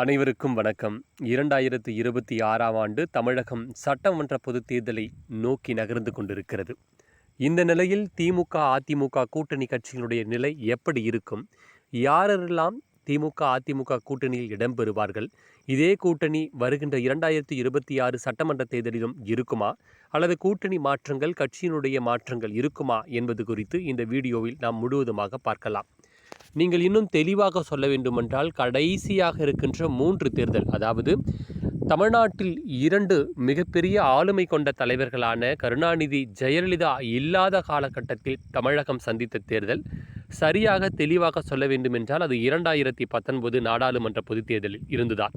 அனைவருக்கும் வணக்கம். இரண்டாயிரத்து இருபத்தி ஆறாம் ஆண்டு தமிழகம் சட்டமன்ற பொதுத் தேர்தலை நோக்கி நகர்ந்து கொண்டிருக்கிறது. இந்த நிலையில் திமுக அதிமுக கூட்டணி கட்சிகளுடைய நிலை எப்படி இருக்கும்? யாரெல்லாம் திமுக அதிமுக கூட்டணியில் இடம்பெறுவார்கள் இதே கூட்டணி வருகின்ற இரண்டாயிரத்து இருபத்தி ஆறு சட்டமன்ற தேர்தலிலும் இருக்குமா? அல்லது கூட்டணி மாற்றங்கள் கட்சியினுடைய மாற்றங்கள் இருக்குமா என்பது குறித்து இந்த வீடியோவில் நாம் முழுவதுமாக பார்க்கலாம். நீங்கள் இன்னும் தெளிவாக சொல்ல வேண்டுமென்றால் கடைசியாக இருக்கின்ற மூன்று தேர்தல் அதாவது தமிழ்நாட்டில் இரண்டு மிகப்பெரிய ஆளுமை கொண்ட தலைவர்களான கருணாநிதி ஜெயலலிதா இல்லாத காலகட்டத்தில் தமிழகம் சந்தித்த தேர்தல் சரியாக தெளிவாக சொல்ல வேண்டுமென்றால் அது இரண்டாயிரத்தி பத்தொன்பது நாடாளுமன்ற பொதுத் தேர்தலில் இருந்துதான்.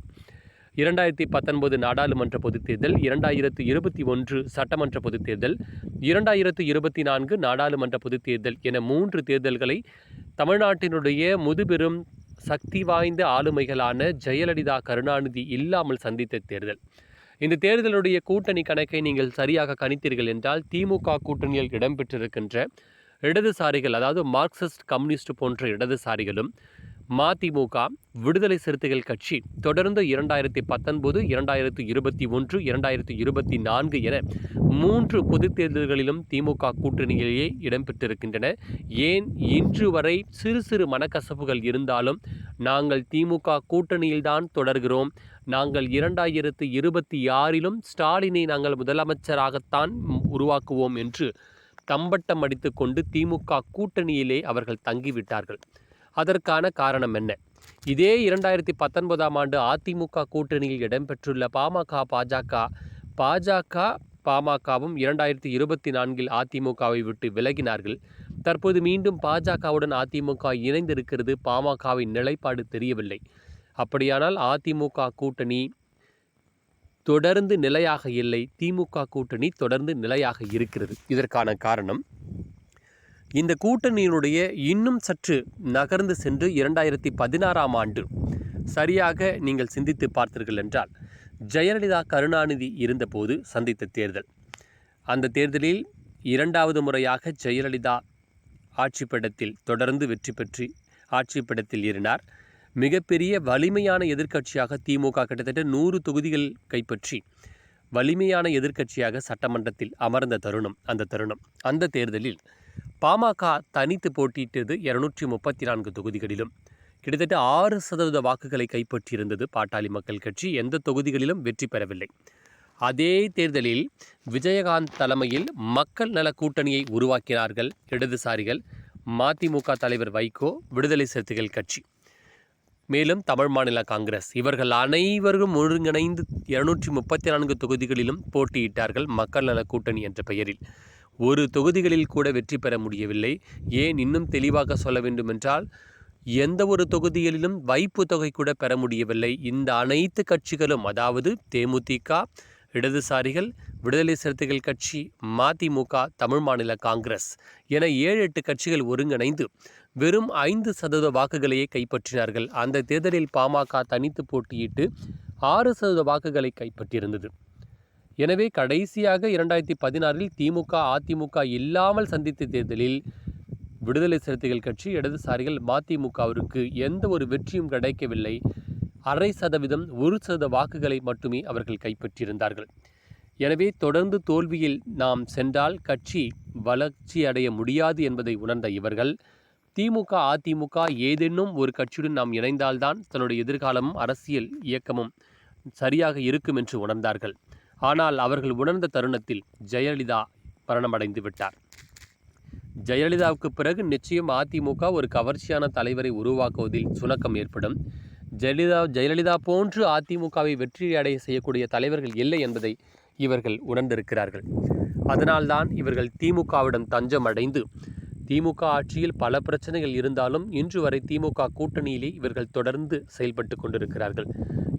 இரண்டாயிரத்தி பத்தொன்பது நாடாளுமன்ற பொதுத் தேர்தல் இரண்டாயிரத்து இருபத்தி ஒன்று சட்டமன்ற பொதுத் தேர்தல் இரண்டாயிரத்து இருபத்தி நான்கு நாடாளுமன்ற பொதுத் தேர்தல் என மூன்று தேர்தல்களை தமிழ்நாட்டினுடைய முதுபெரும் சக்தி வாய்ந்த ஆளுமைகளான ஜெயலலிதா கருணாநிதி இல்லாமல் சந்தித்த தேர்தல். இந்த தேர்தலுடைய கூட்டணி கணக்கை நீங்கள் சரியாக கணித்தீர்கள் என்றால் திமுக கூட்டணியில் இடம்பெற்றிருக்கின்ற இடதுசாரிகள் அதாவது மார்க்சிஸ்ட் கம்யூனிஸ்ட் போன்ற இடதுசாரிகளும் மதிமுக விடுதலை சிறுத்தைகள் கட்சி தொடர்ந்து இரண்டாயிரத்தி பத்தொன்பது இரண்டாயிரத்தி இருபத்தி ஒன்று இரண்டாயிரத்தி இருபத்தி நான்கு என மூன்று பொதுத் தேர்தல்களிலும் திமுக கூட்டணியிலேயே இடம்பெற்றிருக்கின்றன. ஏன் இன்று வரை சிறு சிறு மனக்கசப்புகள் இருந்தாலும் நாங்கள் திமுக கூட்டணியில்தான் தொடர்கிறோம். நாங்கள் இரண்டாயிரத்து இருபத்தி ஆறிலும் ஸ்டாலினை நாங்கள் முதலமைச்சராகத்தான் உருவாக்குவோம் என்று தம்பட்டம் அடித்துக்கொண்டு திமுக கூட்டணியிலே அவர்கள் தங்கிவிட்டார்கள். அதற்கான காரணம் என்ன? இதே இரண்டாயிரத்தி பத்தொன்பதாம் ஆண்டு அதிமுக கூட்டணியில் இடம்பெற்றுள்ள பாமக பாஜக பாஜக பாமகவும் இரண்டாயிரத்தி இருபத்தி நான்கில் அதிமுகவை விட்டு விலகினார்கள். தற்போது மீண்டும் பாஜகவுடன் அதிமுக இணைந்திருக்கிறது பாமகவின் நிலைப்பாடு தெரியவில்லை. அப்படியானால் அதிமுக கூட்டணி தொடர்ந்து நிலையாக இல்லை திமுக கூட்டணி தொடர்ந்து நிலையாக இருக்கிறது. இதற்கான காரணம்? இந்த கூட்டணியினுடைய இன்னும் சற்று நகர்ந்து சென்று இரண்டாயிரத்தி பதினாறாம் ஆண்டு. சரியாக நீங்கள் சிந்தித்து பார்த்தீர்கள் என்றால் ஜெயலலிதா கருணாநிதி இருந்தபோது சந்தித்த தேர்தல். அந்த தேர்தலில் இரண்டாவது முறையாக ஜெயலலிதா ஆட்சிப்படத்தில் தொடர்ந்து வெற்றி பெற்று ஆட்சிப்படத்தில் ஏறினார். மிகப்பெரிய வலிமையான எதிர்க்கட்சியாக திமுக கிட்டத்தட்ட நூறு தொகுதிகள் கைப்பற்றி வலிமையான எதிர்க்கட்சியாக சட்டமன்றத்தில் அமர்ந்த தருணம் அந்த தருணம். அந்த தேர்தலில் பாமக தனித்து போட்டியிட்டது இருநூற்றி முப்பத்தி நான்கு தொகுதிகளிலும். கிட்டத்தட்ட ஆறு சதவீத வாக்குகளை கைப்பற்றியிருந்தது பாட்டாளி மக்கள் கட்சி. எந்த தொகுதிகளிலும் வெற்றி பெறவில்லை. அதே தேர்தலில் விஜயகாந்த் தலைமையில் மக்கள் நல கூட்டணியை உருவாக்கினார்கள் இடதுசாரிகள் மதிமுக தலைவர் வைகோ விடுதலை சிறுத்தைகள் கட்சி. மேலும் தமிழ் மாநில காங்கிரஸ். இவர்கள் அனைவரும் ஒருங்கிணைந்து இருநூற்றி முப்பத்தி நான்கு தொகுதிகளிலும் போட்டியிட்டார்கள் மக்கள் நல கூட்டணி என்ற பெயரில். ஒரு தொகுதிகளில் கூட வெற்றி பெற முடியவில்லை. ஏன் இன்னும் தெளிவாக சொல்ல வேண்டுமென்றால் எந்த ஒரு தொகுதிகளிலும் வைப்பு தொகை கூட பெற முடியவில்லை. இந்த அனைத்து கட்சிகளும் அதாவது தேமுதிக இடதுசாரிகள் விடுதலை சிறுத்தைகள் கட்சி மதிமுக தமிழ் மாநில காங்கிரஸ் என ஏழு எட்டு கட்சிகள் ஒருங்கிணைந்து வெறும் ஐந்து சதவீத வாக்குகளையே கைப்பற்றினார்கள். அந்த தேர்தலில் பாமக தனித்து போட்டியிட்டு ஆறு சதவீத வாக்குகளை கைப்பற்றியிருந்தது. எனவே கடைசியாக இரண்டாயிரத்தி பதினாறில் திமுக அதிமுக இல்லாமல் சந்தித்த தேர்தலில் விடுதலை சிறுத்தைகள் கட்சி இடதுசாரிகள் மதிமுகவிற்கு எந்த ஒரு வெற்றியும் கிடைக்கவில்லை. அரை சதவீதம் ஒரு சத வாக்குகளை மட்டுமே அவர்கள் கைப்பற்றியிருந்தார்கள். எனவே தொடர்ந்து தோல்வியில் நாம் சென்றால் கட்சி வளர்ச்சி அடைய முடியாது என்பதை உணர்ந்த இவர்கள் திமுக அதிமுக ஏதேனும் ஒரு கட்சியுடன் நாம் இணைந்தால்தான் தன்னுடைய எதிர்காலமும் அரசியல் இயக்கமும் சரியாக இருக்கும் என்று உணர்ந்தார்கள். ஆனால் அவர்கள் உணர்ந்த தருணத்தில் ஜெயலலிதா மரணமடைந்து விட்டார். ஜெயலலிதாவுக்கு பிறகு நிச்சயம் அதிமுக ஒரு கவர்ச்சியான தலைவரை உருவாக்குவதில் சுணக்கம் ஏற்படும். ஜெயலலிதா ஜெயலலிதா போன்று அதிமுகவை வெற்றி அடைய செய்யக்கூடிய தலைவர்கள் இல்லை என்பதை இவர்கள் உணர்ந்திருக்கிறார்கள். அதனால்தான் இவர்கள் திமுகவிடம் தஞ்சம் அடைந்து திமுக ஆட்சியில் பல பிரச்சனைகள் இருந்தாலும் இன்று வரை திமுக கூட்டணியிலே இவர்கள் தொடர்ந்து செயல்பட்டு கொண்டிருக்கிறார்கள்.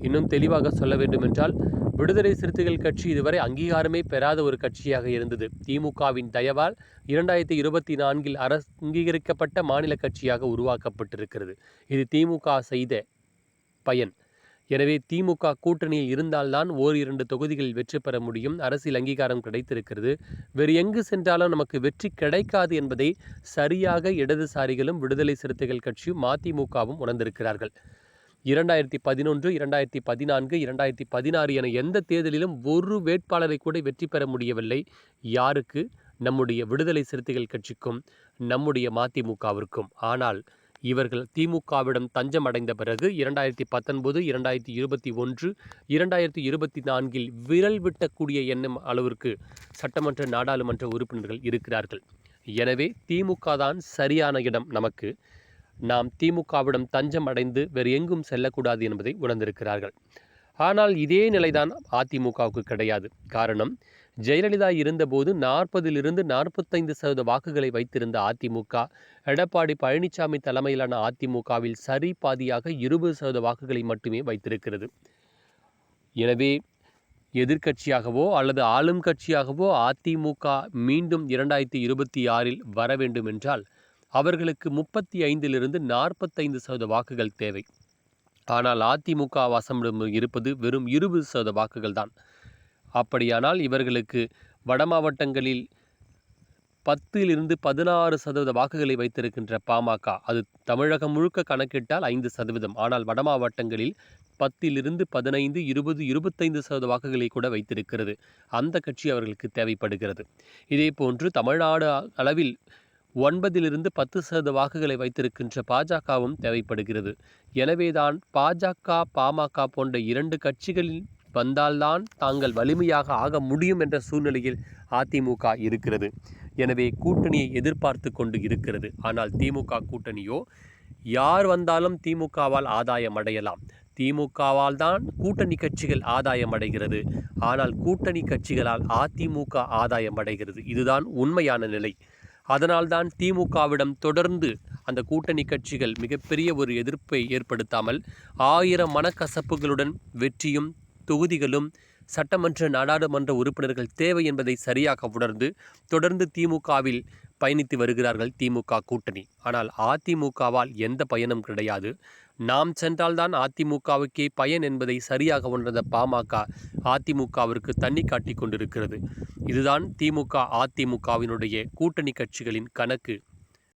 இன்னும் தெளிவாக சொல்ல வேண்டுமென்றால் விடுதலை சிறுத்தைகள் கட்சி இதுவரை அங்கீகாரமே பெறாத ஒரு கட்சியாக இருந்தது. திமுகவின் தயவால் இரண்டாயிரத்தி இருபத்தி நான்கில் அரசு அங்கீகரிக்கப்பட்ட மாநில கட்சியாக உருவாக்கப்பட்டிருக்கிறது. இது திமுக செய்த பயன். எனவே திமுக கூட்டணியில் இருந்தால்தான் ஓர் இரண்டு தொகுதிகளில் வெற்றி பெற முடியும். அரசியல் அங்கீகாரம் கிடைத்திருக்கிறது. வேறு எங்கு சென்றாலும் நமக்கு வெற்றி கிடைக்காது என்பதை சரியாக இடதுசாரிகளும் விடுதலை சிறுத்தைகள் கட்சியும் மதிமுகவும் உணர்ந்திருக்கிறார்கள். இரண்டாயிரத்தி பதினொன்று இரண்டாயிரத்தி பதினான்கு இரண்டாயிரத்தி பதினாறு என எந்த தேர்தலிலும் ஒரு வேட்பாளரை கூட வெற்றி பெற முடியவில்லை. யாருக்கு? நம்முடைய விடுதலை சிறுத்தைகள் கட்சிக்கும் நம்முடைய மதிமுகவிற்கும். ஆனால் இவர்கள் திமுகவிடம் தஞ்சம் அடைந்த பிறகு இரண்டாயிரத்தி பத்தொன்பது இரண்டாயிரத்தி இருபத்தி ஒன்று இரண்டாயிரத்தி இருபத்தி நான்கில் விரல் விட்டக்கூடிய எண்ணம் அளவிற்கு சட்டமன்ற நாடாளுமன்ற உறுப்பினர்கள் இருக்கிறார்கள். எனவே திமுக தான் சரியான இடம் நமக்கு. நாம் திமுகவிடம் தஞ்சம் அடைந்து வேறு எங்கும் செல்லக்கூடாது என்பதை உணர்ந்திருக்கிறார்கள். ஆனால் இதே நிலைதான் அதிமுகவுக்கு கிடையாது. காரணம் ஜெயலலிதா இருந்தபோது நாற்பதிலிருந்து நாற்பத்தைந்து சதவீத வாக்குகளை வைத்திருந்த அதிமுக எடப்பாடி பழனிசாமி தலைமையிலான அதிமுகவில் சரி பாதியாக இருபது சதவீத வாக்குகளை மட்டுமே வைத்திருக்கிறது. எனவே எதிர்க்கட்சியாகவோ அல்லது ஆளும் கட்சியாகவோ அதிமுக மீண்டும் இரண்டாயிரத்தி இருபத்தி ஆறில் வர வேண்டும் என்றால் அவர்களுக்கு முப்பத்தி ஐந்திலிருந்து நாற்பத்தைந்து சதவீத வாக்குகள் தேவை. ஆனால் அதிமுக வசமிடம் இருப்பது வெறும் இருபது சதவீத வாக்குகள் தான். அப்படியானால் இவர்களுக்கு வட மாவட்டங்களில் பத்திலிருந்து பதினாறு சதவீத வாக்குகளை வைத்திருக்கின்ற பாமக அது தமிழகம் முழுக்க கணக்கிட்டால் ஐந்து சதவீதம். ஆனால் வட மாவட்டங்களில் பத்திலிருந்து பதினைந்து இருபது இருபத்தைந்து சதவீத வாக்குகளை கூட வைத்திருக்கிறது. அந்த கட்சி அவர்களுக்கு தேவைப்படுகிறது. இதே போன்று தமிழ்நாடு அளவில் ஒன்பதிலிருந்து பத்து சதவீத வாக்குகளை வைத்திருக்கின்ற பாஜகவும் தேவைப்படுகிறது. எனவேதான் பாஜக பாமக போன்ற இரண்டு கட்சிகளில் வந்தால்தான் தாங்கள் வலிமையாக ஆக முடியும் என்ற சூழ்நிலையில் அதிமுக இருக்கிறது. எனவே கூட்டணியை எதிர்பார்த்து கொண்டு இருக்கிறது. ஆனால் திமுக கூட்டணியோ? யார் வந்தாலும் திமுகவால் ஆதாயம் அடையலாம். திமுகவால் தான் கூட்டணி கட்சிகள் ஆதாயம் அடைகிறது. ஆனால் கூட்டணி கட்சிகளால் அதிமுக ஆதாயம் அடைகிறது. இதுதான் உண்மையான நிலை. அதனால்தான் திமுகவிடம் தொடர்ந்து அந்த கூட்டணி கட்சிகள் மிகப்பெரிய ஒரு எதிர்ப்பை ஏற்படுத்தாமல் ஆயிரம் மனக்கசப்புகளுடன் வெற்றியும் தொகுதிகளும் சட்டமன்ற நாடாளுமன்ற உறுப்பினர்கள் தேவை என்பதை சரியாக உணர்ந்து தொடர்ந்து திமுகவில் பயணித்து வருகிறார்கள் திமுக கூட்டணி. ஆனால் அதிமுகவால் எந்த பயனும் கிடையாது. நாம் சென்றால்தான் அதிமுகவுக்கே பயன் என்பதை சரியாக உணர்ந்த பாமக அதிமுகவிற்கு தண்ணி காட்டி கொண்டிருக்கிறது. இதுதான் திமுக அதிமுகவினுடைய கூட்டணி கட்சிகளின் கணக்கு.